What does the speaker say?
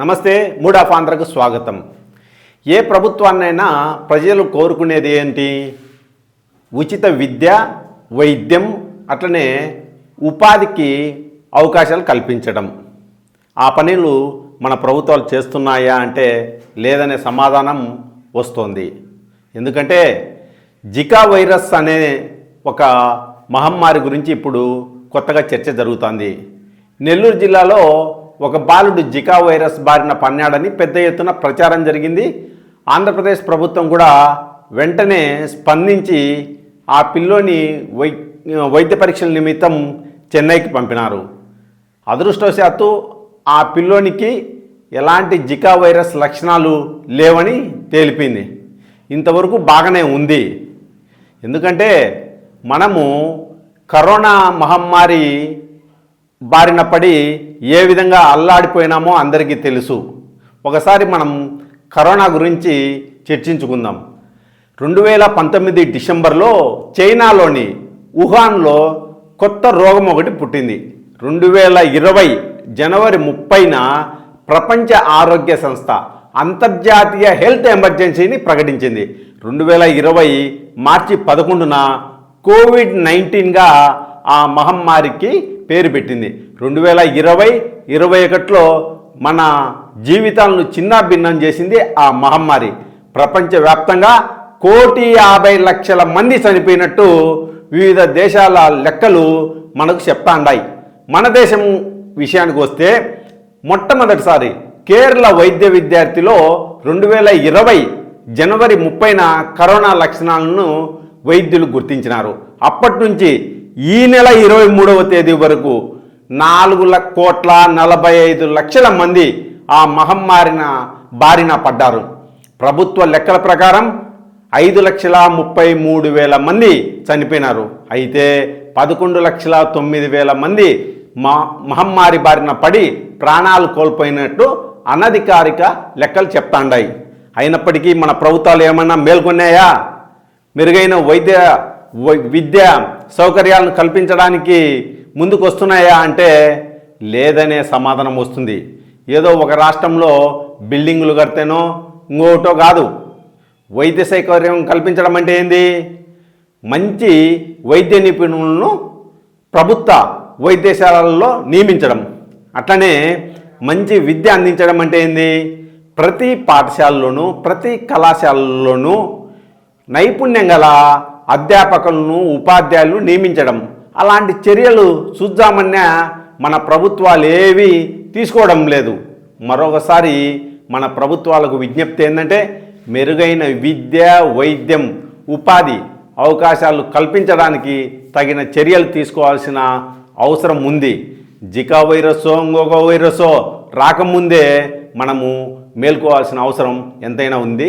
నమస్తే mood of ఆంధ్రకు స్వాగతం. ఏ ప్రభుత్వాన్నైనా ప్రజలు కోరుకునేది ఏంటి? ఉచిత విద్య వైద్యం అట్లనే ఉపాధికి అవకాశాలు కల్పించడం. ఆ పనులు మన ప్రభుత్వాలు చేస్తున్నాయా అంటే లేదనే సమాధానం వస్తోంది. ఎందుకంటే జికా వైరస్ అనే ఒక మహమ్మారి గురించి ఇప్పుడు కొత్తగా చర్చ జరుగుతోంది. నెల్లూరు జిల్లాలో ఒక బాలుడు జికా వైరస్ బారిన పన్నాడని పెద్ద ఎత్తున ప్రచారం జరిగింది. ఆంధ్రప్రదేశ్ ప్రభుత్వం కూడా వెంటనే స్పందించి ఆ పిల్లోని వై వైద్య పరీక్షల నిమిత్తం చెన్నైకి పంపినారు. అదృష్టవశాత్తు ఆ పిల్లోనికి ఎలాంటి జికా వైరస్ లక్షణాలు లేవని తేలిపింది. ఇంతవరకు బాగానే ఉంది. ఎందుకంటే మనము కరోనా మహమ్మారి బారిన పడి ఏ విధంగా అల్లాడిపోయినామో అందరికీ తెలుసు. ఒకసారి మనం కరోనా గురించి చర్చించుకుందాం. రెండు వేల పంతొమ్మిది డిసెంబర్లో చైనాలోని వుహాన్లో కొత్త రోగం ఒకటి పుట్టింది. రెండు వేల ఇరవై జనవరి ముప్పైన ప్రపంచ ఆరోగ్య సంస్థ అంతర్జాతీయ హెల్త్ ఎమర్జెన్సీని ప్రకటించింది. రెండు వేల ఇరవై మార్చి పదకొండున కోవిడ్ నైన్టీన్గా ఆ మహమ్మారికి పేరు పెట్టింది. రెండు వేల ఇరవై ఇరవై ఒకటిలో మన జీవితాలను చిన్నాభిన్నం చేసింది ఆ మహమ్మారి. ప్రపంచవ్యాప్తంగా కోటి యాభై లక్షల మంది చనిపోయినట్టు వివిధ దేశాల లెక్కలు మనకు చెప్తాండాయి. మన దేశం విషయానికి వస్తే మొట్టమొదటిసారి కేరళ వైద్య విద్యార్థిలో రెండు వేల ఇరవై జనవరి ముప్పైన కరోనా లక్షణాలను వైద్యులు గుర్తించినారు. అప్పటి నుంచి ఈ నెల ఇరవై మూడవ తేదీ వరకు నాలుగు కోట్ల నలభై ఐదు లక్షల మంది ఆ మహమ్మారిన బారిన పడ్డారు. ప్రభుత్వ లెక్కల ప్రకారం ఐదు లక్షల ముప్పై మూడు వేల మంది చనిపోయినారు. అయితే పదకొండు లక్షల తొమ్మిది వేల మంది మా మహమ్మారి బారిన పడి ప్రాణాలు కోల్పోయినట్టు అనధికారిక లెక్కలు చెప్తాండాయి. అయినప్పటికీ మన ప్రభుత్వాలు ఏమన్నా మేల్కొన్నాయా? మెరుగైన వైద్య విద్య సౌకర్యాలను కల్పించడానికి ముందుకు వస్తున్నాయా అంటే లేదనే సమాధానం వస్తుంది. ఏదో ఒక రాష్ట్రంలో బిల్డింగులు కడితేనో ఇంకోటో కాదు. వైద్య సౌకర్యం కల్పించడం అంటే ఏంది? మంచి వైద్య నిపుణులను ప్రభుత్వ వైద్యశాలల్లో నియమించడం. అట్లనే మంచి విద్య అందించడం అంటే ఏంది? ప్రతి పాఠశాలలోనూ ప్రతి కళాశాలలోనూ నైపుణ్యం గల అధ్యాపకులను ఉపాధ్యాయులను నియమించడం. అలాంటి చర్యలు చూద్దామన్నా మన ప్రభుత్వాలు ఏవి తీసుకోవడం లేదు. మరొకసారి మన ప్రభుత్వాలకు విజ్ఞప్తి ఏంటంటే మెరుగైన విద్య వైద్యం ఉపాధి అవకాశాలు కల్పించడానికి తగిన చర్యలు తీసుకోవాల్సిన అవసరం ఉంది. జికా వైరస్సో ఇంకొక వైరస్సో రాకముందే మనము మేల్కోవాల్సిన అవసరం ఎంతైనా ఉంది.